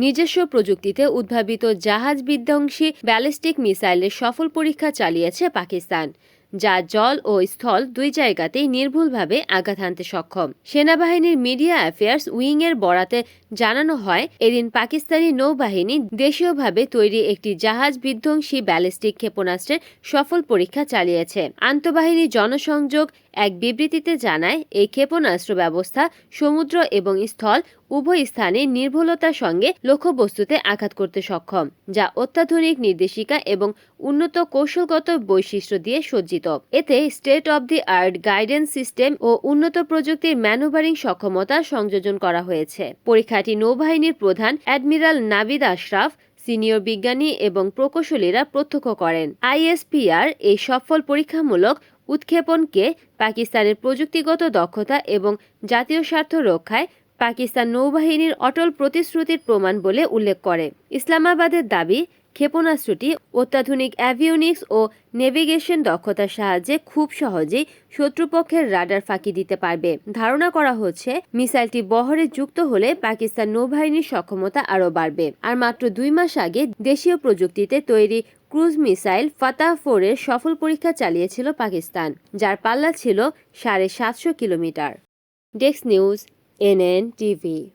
নিজস্ব প্রযুক্তিতে উদ্ভাবিত জাহাজ বিধ্বংসী ব্যালিস্টিক মিসাইলের সফল পরীক্ষা চালিয়েছে পাকিস্তান। যা জল ও স্থল দুই জায়গাতেই নির্ভুলভাবে আঘাত হানতে সক্ষম। সেনাবাহিনীর মিডিয়া অ্যাফেয়ার্স উইংয়ের বরাতে জানানো হয়, এদিন পাকিস্তানি নৌবাহিনী দেশীয়ভাবে তৈরি একটি জাহাজ বিধ্বংসী ব্যালিস্টিক ক্ষেপণাস্ত্রের সফল পরীক্ষা চালিয়েছে। আন্তঃবাহিনী জনসংযোগ এক বিবৃতিতে জানায়, এই ক্ষেপণাস্ত্র ব্যবস্থা সমুদ্র এবং স্থল উভয় স্থানে নির্ভুলতার সঙ্গে লক্ষ্যবস্তুতে আঘাত করতে সক্ষম, যা অত্যাধুনিক নির্দেশিকা এবং উন্নত কৌশলগত বৈশিষ্ট্য দিয়ে সজ্জিত। এতে state of the art guidance system ও উন্নত প্রযুক্তির ম্যানুভারিং সক্ষমতা সংযোজন করা হয়েছে। পরীক্ষাটি নৌবাহিনীর প্রধান অ্যাডমিরাল নাবিদ আশরাফ সিনিয়র বিজ্ঞানী এবং প্রকৌশলীরা প্রত্যক্ষ করেন। আইএসপিআর এই সফল পরীক্ষামূলক উৎক্ষেপণকে পাকিস্তানের প্রযুক্তিগত দক্ষতা এবং জাতীয় স্বার্থ রক্ষায় পাকিস্তান নৌবাহিনীর অটল প্রতিশ্রুতির প্রমাণ বলে উল্লেখ করে। ইসলামাবাদের দাবি, ক্ষেপণাস্ত্রটি অত্যাধুনিক অ্যাভিওনিক্স ও নেভিগেশন দক্ষতার সাহায্যে খুব সহজেই শত্রুপক্ষের রাডার ফাঁকি দিতে পারবে। ধারণা করা হচ্ছে, মিসাইলটি বহরে যুক্ত হলে পাকিস্তান নৌবাহিনীর সক্ষমতা আরও বাড়বে। আর মাত্র দুই মাস আগে দেশীয় প্রযুক্তিতে তৈরি ক্রুজ মিসাইল ফাতাহ ফোরের সফল পরীক্ষা চালিয়েছিল পাকিস্তান, যার পাল্লা ছিল সাড়ে সাতশো কিলোমিটার। Desk news NNDV.